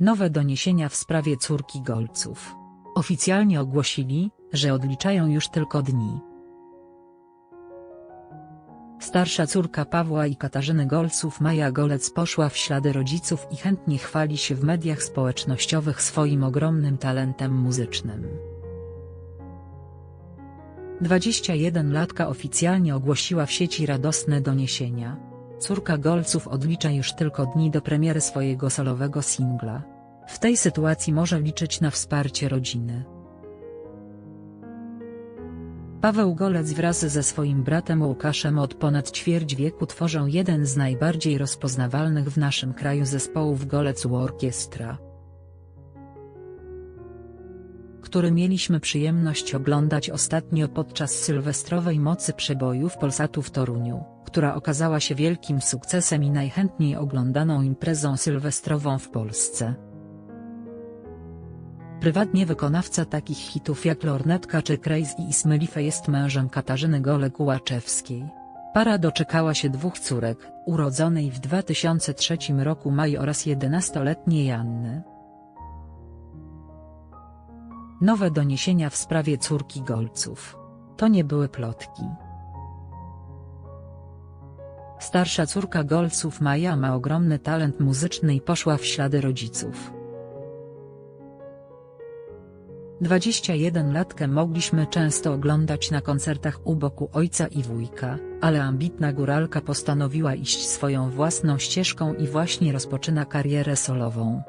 Nowe doniesienia w sprawie córki Golców. Oficjalnie ogłosili, że odliczają już tylko dni. Starsza córka Pawła i Katarzyny Golców Maja Golec poszła w ślady rodziców i chętnie chwali się w mediach społecznościowych swoim ogromnym talentem muzycznym. 21-latka oficjalnie ogłosiła w sieci radosne doniesienia. Córka Golców odlicza już tylko dni do premiery swojego solowego singla. W tej sytuacji może liczyć na wsparcie rodziny. Paweł Golec wraz ze swoim bratem Łukaszem od ponad ćwierć wieku tworzą jeden z najbardziej rozpoznawalnych w naszym kraju zespołów Golec Orkiestra, który mieliśmy przyjemność oglądać ostatnio podczas sylwestrowej mocy przebojów Polsatu w Toruniu, która okazała się wielkim sukcesem i najchętniej oglądaną imprezą sylwestrową w Polsce. Prywatnie wykonawca takich hitów jak Lornetka czy Crazy i Smylife jest mężem Katarzyny Golek-Łaczewskiej. Para doczekała się dwóch córek, urodzonej w 2003 roku Maj oraz 11-letniej Janny. Nowe doniesienia w sprawie córki Golców. To nie były plotki. Starsza córka Golców Maja ma ogromny talent muzyczny i poszła w ślady rodziców. 21-latkę mogliśmy często oglądać na koncertach u boku ojca i wujka, ale ambitna góralka postanowiła iść swoją własną ścieżką i właśnie rozpoczyna karierę solową.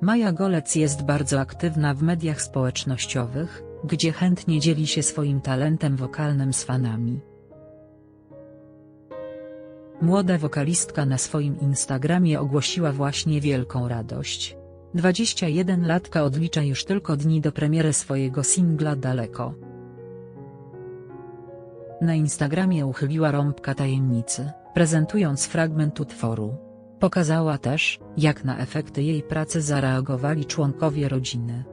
Maja Golec jest bardzo aktywna w mediach społecznościowych, gdzie chętnie dzieli się swoim talentem wokalnym z fanami. Młoda wokalistka na swoim Instagramie ogłosiła właśnie wielką radość. 21-latka odlicza już tylko dni do premiery swojego singla Daleko. Na Instagramie uchyliła rąbka tajemnicy, prezentując fragment utworu. Pokazała też, jak na efekty jej pracy zareagowali członkowie rodziny.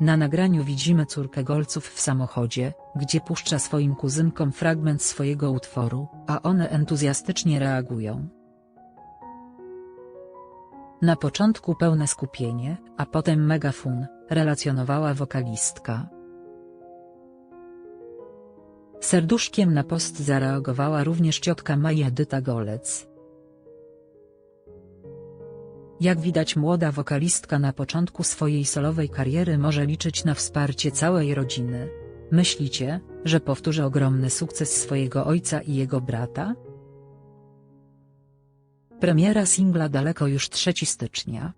Na nagraniu widzimy córkę Golców w samochodzie, gdzie puszcza swoim kuzynkom fragment swojego utworu, a one entuzjastycznie reagują. Na początku pełne skupienie, a potem megafon, relacjonowała wokalistka. Serduszkiem na post zareagowała również ciotka Maja Dyta Golec. Jak widać młoda wokalistka na początku swojej solowej kariery może liczyć na wsparcie całej rodziny. Myślicie, że powtórzy ogromny sukces swojego ojca i jego brata? Premiera singla daleko już 3 stycznia.